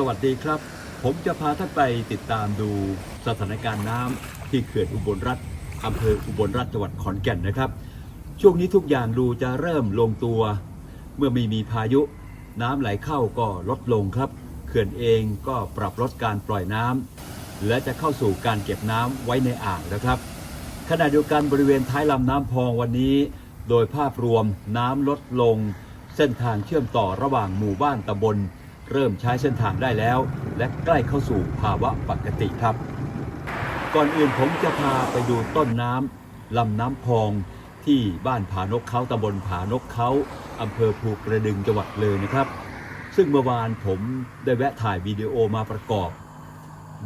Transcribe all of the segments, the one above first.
สวัสดีครับ ผมจะพาท่านไปติดตามดูสถานการณ์น้ำที่เขื่อนอุบลรัฐอำเภออุบลรัฐจังหวัดขอนแก่นนะครับ ช่วงนี้ทุกอย่างดูจะเริ่มลงตัว เมื่อไม่มีพายุ น้ำไหลเข้าก็ลดลงครับ เขื่อนเองก็ปรับลดการปล่อยน้ำและจะเข้าสู่การเก็บน้ำไว้ในอ่างนะครับ ขณะเดียวกันบริเวณท้ายลำน้ำพองวันนี้ โดยภาพรวมน้ำลดลง เส้นทางเชื่อมต่อระหว่างหมู่บ้านตำบล เริ่มใช้เส้นทางได้แล้ว และใกล้เข้าสู่ภาวะปกติครับ ก่อนอื่นผมจะพาไปดูต้นน้ำลำน้ำพองที่บ้านผานกเขาตำบลผานกเขาอำเภอภูกระดึงจังหวัดเลยนะครับ ซึ่งเมื่อวานผมได้แวะถ่ายวิดีโอมาประกอบ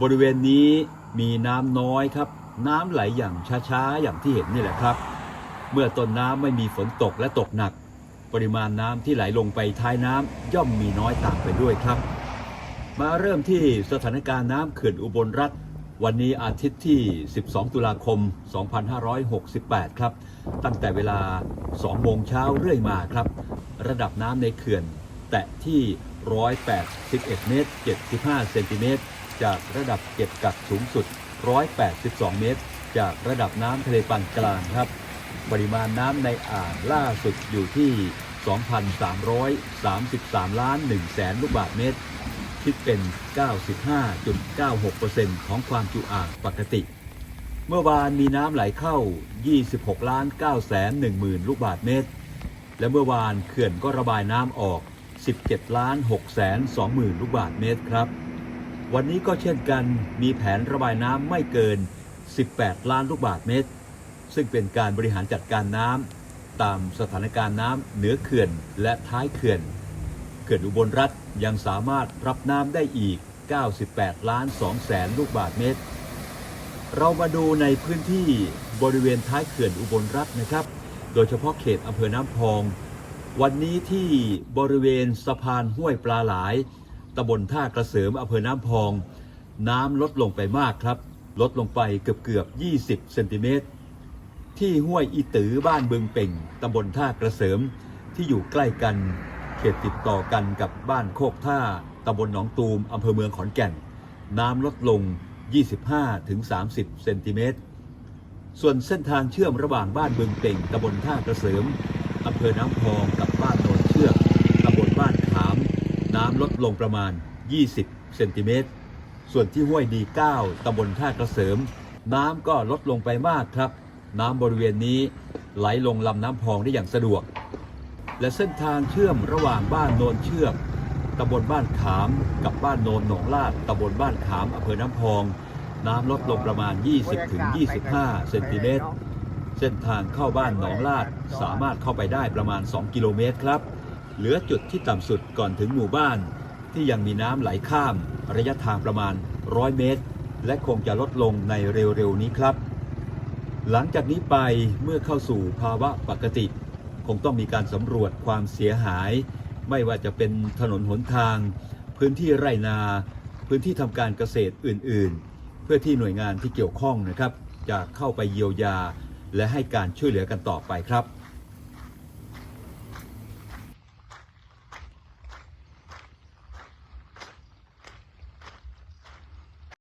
บริเวณนี้มีน้ำน้อยครับ น้ำไหลอย่างช้าๆ อย่างที่เห็นนี่แหละครับ เมื่อต้นน้ำไม่มีฝนตกและตกหนัก ปริมาณน้ำที่ไหลลงไปท้ายน้ำย่อมมีน้อยตามไปด้วยครับ มาเริ่มที่สถานการณ์น้ำเขื่อนอุบลรัฐ วันนี้อาทิตย์ที่ 12 ตุลาคม 2568 ครับ ตั้งแต่เวลา 2 โมงเช้าเรื่อยมาครับ ระดับน้ำในเขื่อนแตะที่ 181 เมตร 75 เซนติเมตร จากระดับเก็บกักสูงสุด 182 เมตร จากระดับน้ำทะเลปานกลางครับ ปริมาณน้ำในอ่างล่าสุดอยู่ที่ 2,333 ล้าน1แสนลูกบาศก์เมตร คิดเป็น 95.96%ของความจุอ่างปกติ เมื่อวานมีน้ำไหลเข้า 26 ล้าน9แสน1หมื่นลูกบาศก์เมตร และเมื่อวานเขื่อนก็ระบายน้ำออก 17 ล้าน6แสน2หมื่นลูกบาศก์เมตรครับ วันนี้ก็เช่นกันมีแผนระบายน้ำไม่เกิน 18 ล้านลูกบาศก์เมตร ซึ่งเป็นการบริหารจัดการน้ำตามสถานการณ์น้ำเหนือเขื่อนและท้ายเขื่อน เขื่อนอุบลรัฐยังสามารถรับน้ำได้อีก 98 ล้าน2แสนลูกบาศก์เมตร เรามาดูในพื้นที่บริเวณท้ายเขื่อนอุบลรัฐนะครับ โดยเฉพาะเขตอำเภอน้ำพอง วันนี้ที่บริเวณสะพานห้วยปลาหลายตำบลท่ากระเสริมอำเภอน้ำพอง น้ำลดลงไปมากครับ ลดลงไปเกือบเกือบ 20 เซนติเมตร ที่ห้วยอีตือบ้านบึงเป่งตำบลท่ากระเสริมที่อยู่ใกล้กันเขตติดต่อกันกับบ้านโคกท่าตำบลหนองตูมอำเภอเมืองขอนแก่น น้ำลดลง 25-30 เซนติเมตร ส่วนเส้นทางเชื่อมระหว่างบ้านบึงเป่งตำบลท่ากระเสริมอำเภอน้ำพองกับบ้านโนนเชือกตำบลบ้านขาม น้ำลดลงประมาณ 20 เซนติเมตร ส่วนที่ห้วยดีเก้าตำบลท่ากระเสริม น้ำก็ลดลงไปมากครับ น้ำบริเวณนี้ไหลลงลำน้ำพองได้อย่างสะดวก และเส้นทางเชื่อมระหว่างบ้านโนนเชือกตำบลบ้านขามกับบ้านโนนหนองลาดตำบลบ้านขามอำเภอน้ำพอง น้ำลดลงประมาณ 20-25 เซนติเมตร เส้นทางเข้าบ้านหนองลาดสามารถเข้าไปได้ประมาณ 2 กิโลเมตรครับ เหลือจุดที่ต่ำสุดก่อนถึงหมู่บ้าน ที่ยังมีน้ำไหลข้าม ระยะทางประมาณ 100 เมตร และคงจะลดลงในเร็วๆนี้ครับ หลังจากนี้ไปเมื่อเข้าสู่ภาวะปกติ คงต้องมีการสำรวจความเสียหาย ไม่ว่าจะเป็นถนนหนทาง พื้นที่ไร่นา พื้นที่ทำการเกษตรอื่น ๆ เพื่อที่หน่วยงานที่เกี่ยวข้องนะครับ จะเข้าไปเยียวยา และให้การช่วยเหลือกันต่อไปครับ